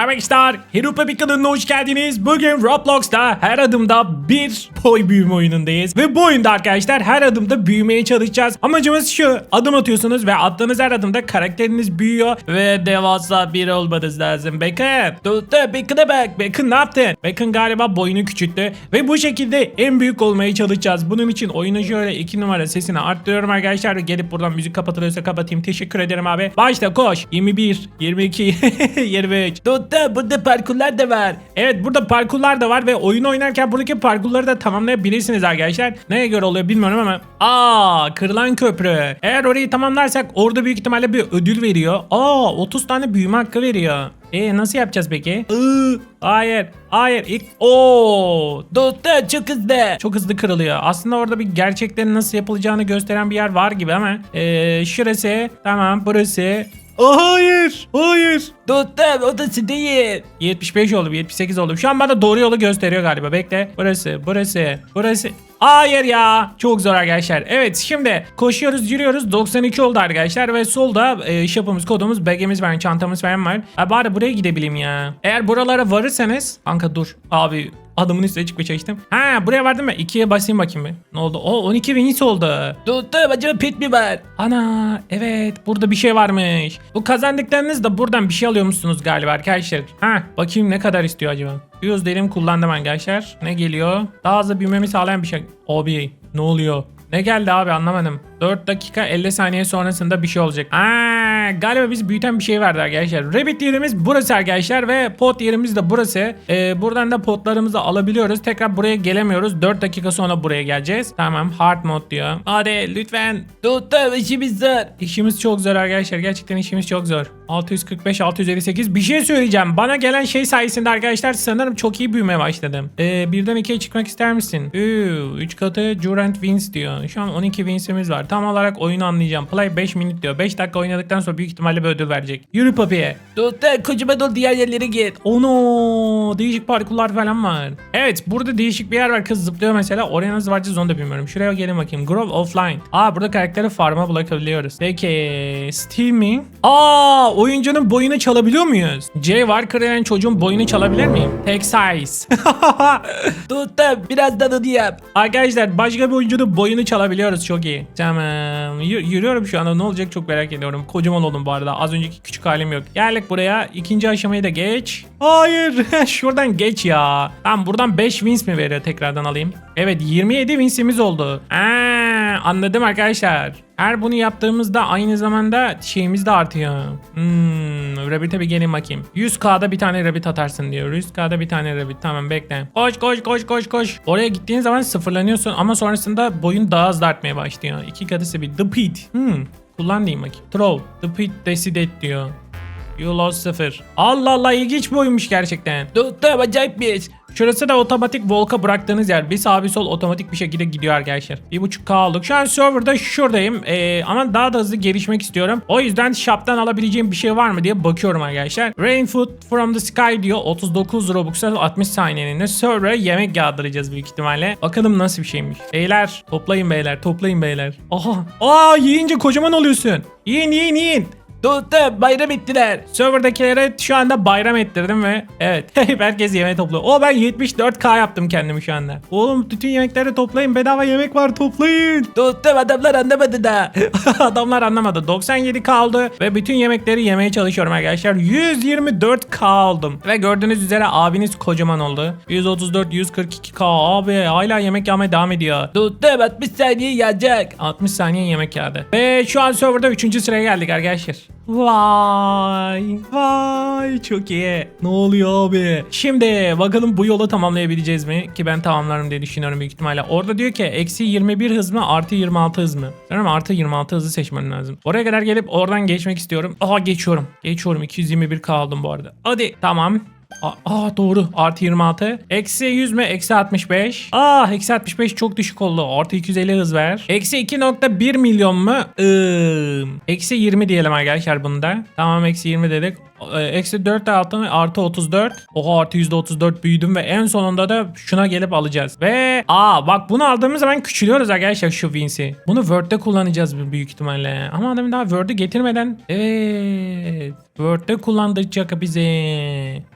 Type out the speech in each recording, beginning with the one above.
Arkadaşlar Hero Papi kanalına hoş geldiniz. Bugün Roblox'ta her adımda bir boy büyüme oyunundayız. Ve bu oyunda arkadaşlar her adımda büyümeye çalışacağız. Amacımız şu adım atıyorsunuz ve attığınız her adımda karakteriniz büyüyor. Ve devasa bir olmanız lazım. Bakın. Dur Bacon'a bak. Bacon ne yaptın? Bacon galiba boyunu küçülttü. Ve bu şekilde en büyük olmaya çalışacağız. Bunun için oyunu şöyle 2 numara sesini arttırıyorum arkadaşlar. Gelip buradan müzik kapatılıyorsa kapatayım. Teşekkür ederim abi. Başla koş. 21, 22, 23. Dur dur burada parkurlar da var. Evet burada parkurlar da var ve oyun oynarken buradaki parkurları da tamamlayabilirsiniz arkadaşlar. Neye göre oluyor bilmiyorum ama. Aa kırılan köprü. Eğer orayı tamamlarsak orada büyük ihtimalle bir ödül veriyor. Aa 30 tane büyüme hakkı veriyor. E nasıl yapacağız peki? Iı, hayır. Hayır. İlk... Oo! Dostum çok hızlı. Çok hızlı kırılıyor. Aslında orada bir gerçeklerin nasıl yapılacağını gösteren bir yer var gibi ama. Ee, şurası. Tamam burası. Aa, hayır. Hayır. Dostum odası değil. 75 oldu 78 oldu. Şu an bana doğru yolu gösteriyor galiba. Bekle. Burası. Burası. Burası. Hayır ya. Çok zor arkadaşlar. Evet şimdi koşuyoruz yürüyoruz. 92 oldu arkadaşlar ve solda e, shop'umuz kodumuz bagimiz var çantamız falan var. Ha, bari buraya gidebileyim ya. Eğer buralara varırsanız. Kanka dur. Abi adımın üstüne çıkmaya çalıştım. Ha buraya vardım mı? 2'ye basayım bakayım bir. Ne oldu? O 12 wins oldu. Tuttum acaba pet mi var? Ana evet burada bir şey varmış. Bu kazandıklarınız da buradan bir şey alıyormuşsunuz galiba arkadaşlar. Ha bakayım ne kadar istiyor acaba? Yüz derim kullandım arkadaşlar. Ne geliyor? Daha hızlı büyümemi sağlayan bir şey. Abi ne oluyor? Ne geldi abi anlamadım. 4 dakika 50 saniye sonrasında bir şey olacak. Aa, galiba biz büyüten bir şey verdi arkadaşlar. Rabbit yerimiz burası arkadaşlar ve pot yerimiz de burası. Ee, buradan da potlarımızı alabiliyoruz. Tekrar buraya gelemiyoruz. 4 dakika sonra buraya geleceğiz. Tamam hard mod diyor. Hadi lütfen. Tuttum işimiz zor. İşimiz çok zor arkadaşlar. Gerçekten işimiz çok zor. 645 658 bir şey söyleyeceğim. Bana gelen şey sayesinde arkadaşlar sanırım çok iyi büyümeye başladım. Ee, birden ikiye çıkmak ister misin? 3 katı Durant Wins diyor. Şu an 12 Wins'imiz var. Tam olarak oyunu anlayacağım. Play 5 minut diyor. 5 dakika oynadıktan sonra büyük ihtimalle bir ödül verecek. Yürü papiye. Dostum kocaman ol diğer yerlere git. Ono değişik parkurlar falan var. Evet burada değişik bir yer var. Kız zıplıyor mesela. Oraya nasıl varacağız onu da bilmiyorum. Şuraya gelin bakayım. Grove Offline. Aa burada karakteri farma bırakabiliyoruz. Peki Steaming. Aa oyuncunun boyunu çalabiliyor muyuz? J var kırılan çocuğun boyunu çalabilir miyim? Tek size. Tuttum biraz da yap. Arkadaşlar başka bir oyuncunun boyunu çalabiliyoruz çok iyi. Tamam. Y- yürüyorum şu anda ne olacak çok merak ediyorum. Kocaman oldum bu arada. Az önceki küçük halim yok. Geldik buraya. İkinci aşamayı da geç. Hayır. Şuradan geç ya. Tamam buradan 5 wins mi veriyor tekrardan alayım. Evet 27 winsimiz oldu. Aa, anladım arkadaşlar. Her bunu yaptığımızda aynı zamanda şeyimiz de artıyor. Hmm, Rabbit'e bir gelin bakayım. 100k'da bir tane Rabbit atarsın diyor. 100k'da bir tane Rabbit. Tamam bekle. Koş koş koş koş koş. Oraya gittiğin zaman sıfırlanıyorsun ama sonrasında boyun daha hızlı artmaya başlıyor. İki katı bir. The Pit. Hmm. Kullan diyeyim bakayım. Troll. The Pit Decided diyor. You lost 0. Allah Allah ilginç bir oyunmuş gerçekten. Tuttum acayip bir Şurası da otomatik volka bıraktığınız yer. Bir sağ bir sol otomatik bir şekilde gidiyor arkadaşlar. 1.5K aldık. Şu an serverda şuradayım. Ee, ama daha da hızlı gelişmek istiyorum. O yüzden shop'tan alabileceğim bir şey var mı diye bakıyorum arkadaşlar. Rain Food from the Sky diyor. 39 Robux'a 60 saniyeliğinde server'a yemek yağdıracağız büyük ihtimalle. Bakalım nasıl bir şeymiş. Beyler toplayın beyler toplayın beyler. Aha. Aa yiyince kocaman oluyorsun. Yiyin yiyin yiyin. Tuttum bayram ettiler. Serverdakilere şu anda bayram ettirdim ve evet herkes yemeği topluyor. O ben 74k yaptım kendimi şu anda. Oğlum bütün yemekleri toplayın bedava yemek var toplayın. Tuttum adamlar anlamadı da. adamlar anlamadı. 97k aldı ve bütün yemekleri yemeye çalışıyorum arkadaşlar. 124k aldım. Ve gördüğünüz üzere abiniz kocaman oldu. 134 142k abi hala yemek yemeye devam ediyor. Tuttum 60 saniye yanacak. 60 saniye yemek yağdı. Ve şu an serverda 3. sıraya geldik arkadaşlar. Vay vay çok iyi. Ne oluyor abi? Şimdi bakalım bu yolu tamamlayabileceğiz mi? Ki ben tamamlarım diye düşünüyorum büyük ihtimalle. Orada diyor ki eksi 21 hız mı artı 26 hız mı? Sanırım artı 26 hızı seçmem lazım. Oraya kadar gelip oradan geçmek istiyorum. Aha geçiyorum. Geçiyorum 221 kaldım bu arada. Hadi tamam. Aa, doğru. Artı 26 Eksi 100 mü? Eksi 65 Aa eksi 65 çok düşük oldu. Artı 250 hız ver. Eksi 2.1 milyon mu? Eksi 20 diyelim arkadaşlar bunda. Tamam eksi 20 dedik eksi 4 de altın artı 34. Oha artı %34 büyüdüm ve en sonunda da şuna gelip alacağız. Ve aa bak bunu aldığımız zaman küçülüyoruz arkadaşlar şu Vince'i. Bunu Word'de kullanacağız büyük ihtimalle. Ama adam daha Word'ü getirmeden evet Word'de kullandıracak bizi.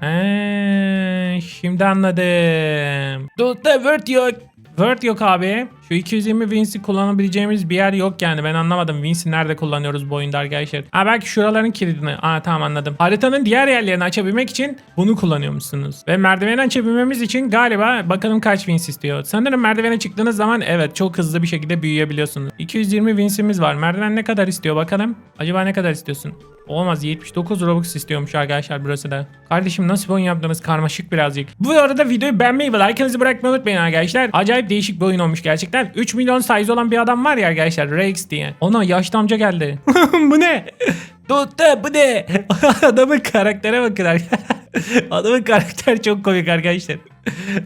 He, şimdi anladım. Word yok. Word yok abi. Şu 220 Vince'i kullanabileceğimiz bir yer yok yani. Ben anlamadım. Vince'i nerede kullanıyoruz bu oyunda arkadaşlar? Ha belki şuraların kilidini. Aa tamam anladım. Haritanın diğer yerlerini açabilmek için bunu kullanıyormuşsunuz. Ve merdiveni açabilmemiz için galiba bakalım kaç Vince istiyor. Sanırım merdivene çıktığınız zaman evet çok hızlı bir şekilde büyüyebiliyorsunuz. 220 Vince'imiz var. Merdiven ne kadar istiyor bakalım. Acaba ne kadar istiyorsun? Olmaz 79 Robux istiyormuş arkadaşlar burası da. Kardeşim nasıl bir oyun yaptınız karmaşık birazcık. Bu arada videoyu beğenmeyi ve like'ınızı bırakmayı unutmayın arkadaşlar. Acayip değişik bir oyun olmuş gerçekten. 3 milyon size olan bir adam var ya arkadaşlar Rex diye. Ona yaşlı amca geldi. bu ne? Tutta bu ne? Adamın karaktere bakın arkadaşlar. Adamın karakter çok komik arkadaşlar.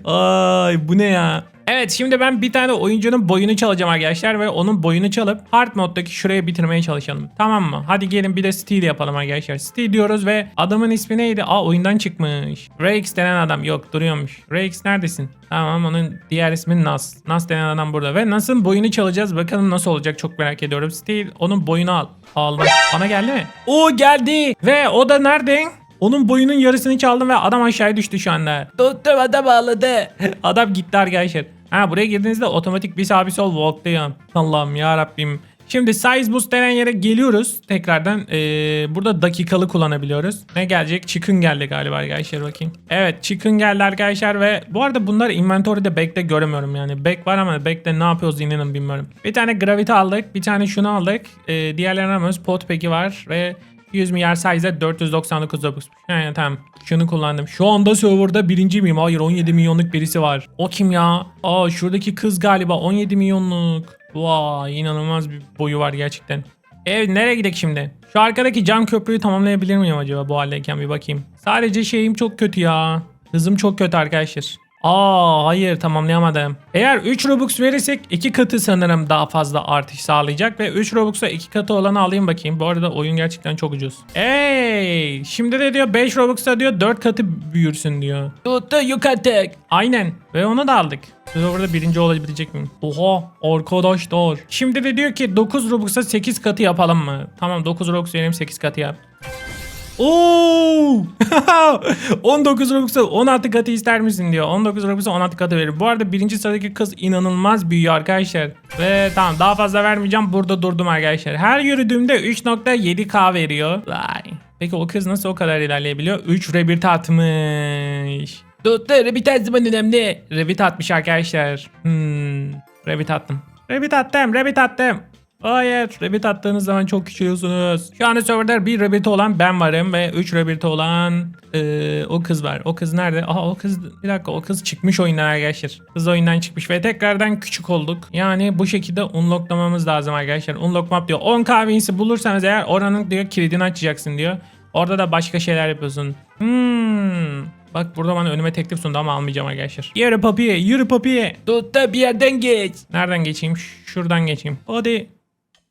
Ay bu ne ya? Evet şimdi ben bir tane oyuncunun boyunu çalacağım arkadaşlar ve onun boyunu çalıp hard moddaki şuraya bitirmeye çalışalım. Tamam mı? Hadi gelin bir de Steel yapalım arkadaşlar. Steel diyoruz ve adamın ismi neydi? Aa oyundan çıkmış. Rex denen adam yok duruyormuş. Rex neredesin? Tamam onun diğer ismi Nas. Nas denen adam burada ve Nas'ın boyunu çalacağız. Bakalım nasıl olacak çok merak ediyorum. Steel onun boyunu al. Aldım. Bana geldi mi? O geldi. Ve o da nerede? Onun boyunun yarısını çaldım ve adam aşağıya düştü şu anda. Tuttum adam ağladı. adam gitti arkadaşlar. Ha buraya girdiğinizde otomatik bir sağ bir sol walklayın. Allah'ım ya Rabbim. Şimdi size boost denen yere geliyoruz. Tekrardan ee, burada dakikalı kullanabiliyoruz. Ne gelecek? Chicken geldi galiba arkadaşlar bakayım. Evet chicken geldi arkadaşlar ve bu arada bunlar inventory'de back'te göremiyorum yani. Back var ama back'te ne yapıyoruz inanın bilmiyorum. Bir tane gravity aldık. Bir tane şunu aldık. E, diğerlerini almıyoruz. Pot peki var ve 100 milyar size 499 Robux. Yani tamam. Şunu kullandım. Şu anda serverda birinci miyim? Hayır 17 milyonluk birisi var. O kim ya? Aa şuradaki kız galiba 17 milyonluk. Vay inanılmaz bir boyu var gerçekten. Evet nereye gidelim şimdi? Şu arkadaki cam köprüyü tamamlayabilir miyim acaba bu haldeyken bir bakayım. Sadece şeyim çok kötü ya. Hızım çok kötü arkadaşlar. Aa hayır tamamlayamadım. Eğer 3 Robux verirsek 2 katı sanırım daha fazla artış sağlayacak ve 3 Robux'a 2 katı olanı alayım bakayım. Bu arada oyun gerçekten çok ucuz. Ey, şimdi de diyor 5 Robux'a diyor 4 katı büyürsün diyor. Tuttu yukarı Aynen ve onu da aldık. Siz orada birinci olabilecek miyim? Oha arkadaşlar. Şimdi de diyor ki 9 Robux'a 8 katı yapalım mı? Tamam 9 Robux vereyim 8 katı yap. Oo! 19 Robux'a 16 katı ister misin diyor. 19 Robux'a 16 katı verir. Bu arada birinci sıradaki kız inanılmaz büyüyor arkadaşlar. Ve tamam daha fazla vermeyeceğim. Burada durdum arkadaşlar. Her yürüdüğümde 3.7k veriyor. Vay. Peki o kız nasıl o kadar ilerleyebiliyor? 3 rebirth atmış. Tuttu rebirth her zaman önemli. Rebirth atmış arkadaşlar. Hmm. Rebirth attım. Rebirth attım. Rebirth attım. Hayır. Rabbit attığınız zaman çok küçülüyorsunuz. Şu anda serverda bir Rabbit olan ben varım ve 3 Rabbit olan eee, o kız var. O kız nerede? Aha o kız bir dakika o kız çıkmış oyundan arkadaşlar. Kız oyundan çıkmış ve tekrardan küçük olduk. Yani bu şekilde unlocklamamız lazım arkadaşlar. Unlock map diyor. 10 kahvesi bulursanız eğer oranın diyor kilidini açacaksın diyor. Orada da başka şeyler yapıyorsun. Hmm. Bak burada bana önüme teklif sundu ama almayacağım arkadaşlar. Yürü papiye, yürü papiye. Tut da bir yerden geç. Nereden geçeyim? Şuradan geçeyim. Hadi.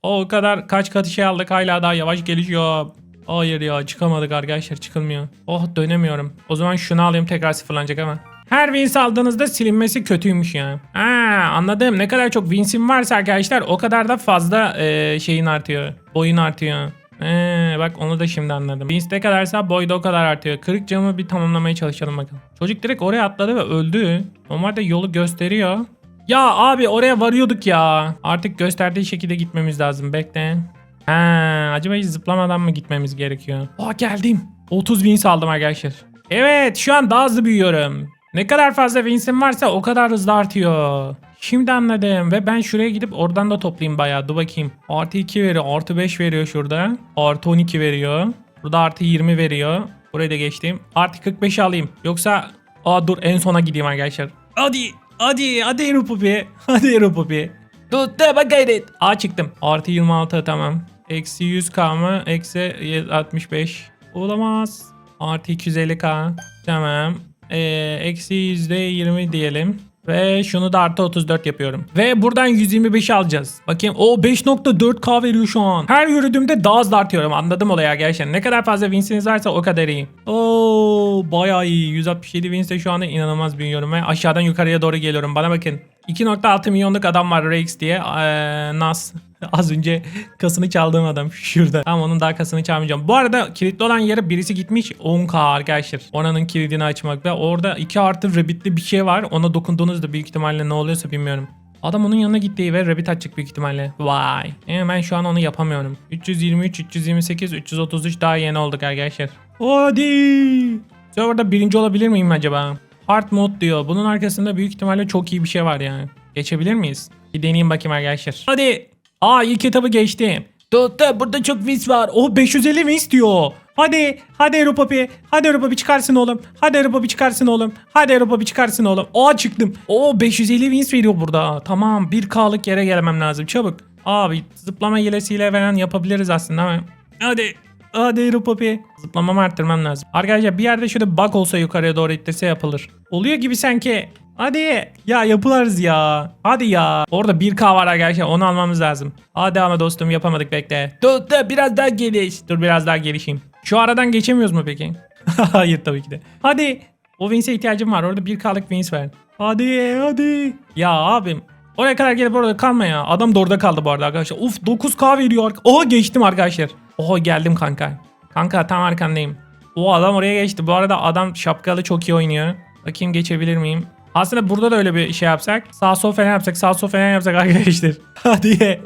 O kadar kaç katı şey aldık hala daha yavaş gelişiyor. Hayır ya çıkamadık arkadaşlar çıkılmıyor. Oh dönemiyorum. O zaman şunu alayım tekrar sıfırlanacak ama. Her wins aldığınızda silinmesi kötüymüş ya. Ha anladım. Ne kadar çok winsim varsa arkadaşlar o kadar da fazla e, şeyin artıyor. Boyun artıyor. Ee, bak onu da şimdi anladım. Wins ne kadarsa boy da o kadar artıyor. Kırık camı bir tamamlamaya çalışalım bakalım. Çocuk direkt oraya atladı ve öldü. Normalde yolu gösteriyor. Ya abi oraya varıyorduk ya. Artık gösterdiği şekilde gitmemiz lazım. Bekle. Ha, acaba hiç zıplamadan mı gitmemiz gerekiyor? Aa geldim. 30 wins aldım arkadaşlar. Evet şu an daha hızlı büyüyorum. Ne kadar fazla winsim varsa o kadar hızlı artıyor. Şimdi anladım ve ben şuraya gidip oradan da toplayayım bayağı. Dur bakayım. Artı 2 veriyor. Artı 5 veriyor şurada. Artı 12 veriyor. Burada artı 20 veriyor. Burayı da geçtim. Artı 45 alayım. Yoksa... Aa dur en sona gideyim arkadaşlar. Hadi. Hadi. Hadi Eropopi. Hadi Eropopi. Tut da bak gayret. Aa çıktım. Artı 26 tamam. Eksi 100k mı? Eksi 65. Olamaz. Artı 250k. Tamam. Ee, eksi %20 diyelim. Ve şunu da artı 34 yapıyorum. Ve buradan 125 alacağız. Bakayım o 5.4k veriyor şu an. Her yürüdüğümde daha hızlı artıyorum. Anladım olayı arkadaşlar. Ne kadar fazla winsiniz varsa o kadar iyi. Oo bayağı iyi. 167 wins'te şu anda inanılmaz büyüyorum. Ve aşağıdan yukarıya doğru geliyorum. Bana bakın. 2.6 milyonluk adam var Rex diye. Ee, Nas. Az önce kasını çaldığım adam şurada. Tamam onun daha kasını çalmayacağım. Bu arada kilitli olan yere birisi gitmiş 10k arkadaşlar. Oranın kilidini açmakta. Orada 2 artı rabbitli bir şey var. Ona dokunduğunuzda büyük ihtimalle ne oluyorsa bilmiyorum. Adam onun yanına gitti ve rabbit açacak büyük ihtimalle. Vay. Ee, ben şu an onu yapamıyorum. 323, 328, 333 daha yeni olduk arkadaşlar. Hadi. Serverda birinci olabilir miyim acaba? Hard mode diyor. Bunun arkasında büyük ihtimalle çok iyi bir şey var yani. Geçebilir miyiz? Bir deneyeyim bakayım arkadaşlar. Hadi. Aa ilk etabı geçtim. Dostum burada çok wins var. Oh 550 wins diyor. Hadi. Hadi Europapi. Hadi Europapi çıkarsın oğlum. Hadi Europapi çıkarsın oğlum. Hadi Europapi çıkarsın oğlum. Aa çıktım. Oo 550 wins veriyor burada. Tamam 1K'lık yere gelmem lazım. Çabuk. Abi zıplama hilesiyle falan yapabiliriz aslında ama. Hadi. Hadi Europapi. Zıplamamı arttırmam lazım. Arkadaşlar bir yerde şöyle bug olsa yukarıya doğru ittirse yapılır. Oluyor gibi sanki. Hadi. Ya yapılarız ya. Hadi ya. Orada 1K var arkadaşlar onu almamız lazım. Hadi ama dostum yapamadık bekle. Dur dur biraz daha geliş. Dur biraz daha gelişeyim. Şu aradan geçemiyoruz mu peki? Hayır tabii ki de. Hadi. O Vince'e ihtiyacım var. Orada 1K'lık Vince ver. Hadi hadi. Ya abim. Oraya kadar gelip orada kalma ya. Adam da orada kaldı bu arada arkadaşlar. Uf 9K veriyor. Oha geçtim arkadaşlar. Oha geldim kanka. Kanka tam arkandayım. O adam oraya geçti. Bu arada adam şapkalı çok iyi oynuyor. Bakayım geçebilir miyim? Aslında burada da öyle bir şey yapsak. Sağ sol falan yapsak. Sağ sol falan yapsak arkadaşlar. Hadi.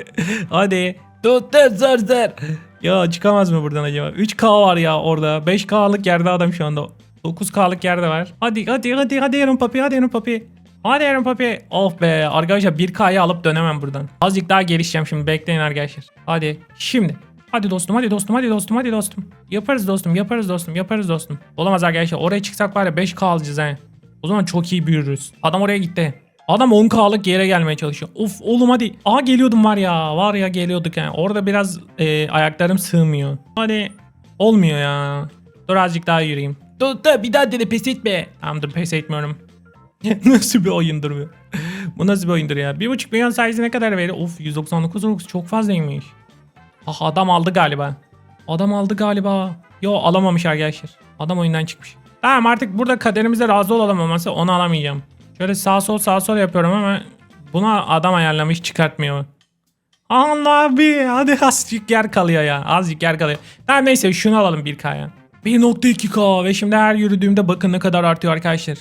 Hadi. Tut tut zor zor. Ya çıkamaz mı buradan acaba? 3K var ya orada. 5K'lık yerde adam şu anda. 9K'lık yerde var. Hadi hadi hadi hadi Aaron Papi hadi Aaron Papi. Hadi Aaron Papi. Of be arkadaşlar 1K'yı alıp dönemem buradan. Azıcık daha gelişeceğim şimdi bekleyin arkadaşlar. Hadi şimdi. Hadi dostum hadi dostum hadi dostum hadi dostum. Yaparız dostum yaparız dostum yaparız dostum. Olamaz arkadaşlar oraya çıksak var ya 5K alacağız he. O zaman çok iyi büyürüz. Adam oraya gitti. Adam 10K'lık yere gelmeye çalışıyor. Of oğlum hadi. Aa geliyordum var ya. Var ya geliyorduk yani. Orada biraz e, ayaklarım sığmıyor. Hadi. Olmuyor ya. Dur azıcık daha yürüyeyim. Dur dur bir daha dene pes etme. Tamam pes etmiyorum. nasıl bir oyundur bu? bu nasıl bir oyundur ya? 1.5 milyon sayısı ne kadar verir? Of 199 Robux çok fazlaymış. Ah adam aldı galiba. Adam aldı galiba. Yo alamamış arkadaşlar. Adam oyundan çıkmış. Tamam artık burada kaderimize razı olalım olmazsa onu alamayacağım. Şöyle sağ sol sağ sol yapıyorum ama buna adam ayarlamış çıkartmıyor. Allah abi hadi azıcık yer kalıyor ya. Azıcık yer kalıyor. Tamam neyse şunu alalım 1K'ya. 1.2K ve şimdi her yürüdüğümde bakın ne kadar artıyor arkadaşlar.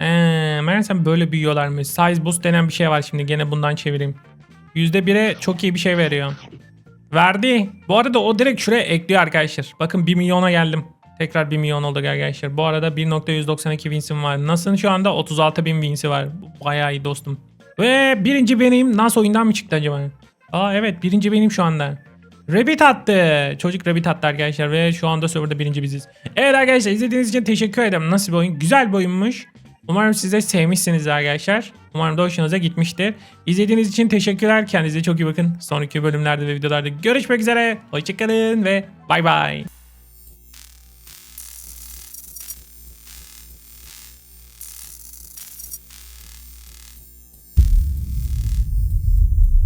Eee meğersem böyle büyüyorlarmış. Size boost denen bir şey var şimdi gene bundan çevireyim. %1'e çok iyi bir şey veriyor. Verdi. Bu arada o direkt şuraya ekliyor arkadaşlar. Bakın 1 milyona geldim. Tekrar 1 milyon olduk arkadaşlar. Bu arada 1.192 wins'im var. Nasıl'ın şu anda 36 bin wins'i var. Bayağı iyi dostum. Ve birinci benim. Nasıl oyundan mı çıktı acaba? Aa evet birinci benim şu anda. Rabbit attı. Çocuk Rabbit attı arkadaşlar ve şu anda serverda birinci biziz. Evet arkadaşlar izlediğiniz için teşekkür ederim. Nasıl bir oyun? Güzel bir oyunmuş. Umarım siz de sevmişsinizdir arkadaşlar. Umarım da hoşunuza gitmiştir. İzlediğiniz için teşekkürler. Kendinize çok iyi bakın. Sonraki bölümlerde ve videolarda görüşmek üzere. Hoşçakalın ve bay bay.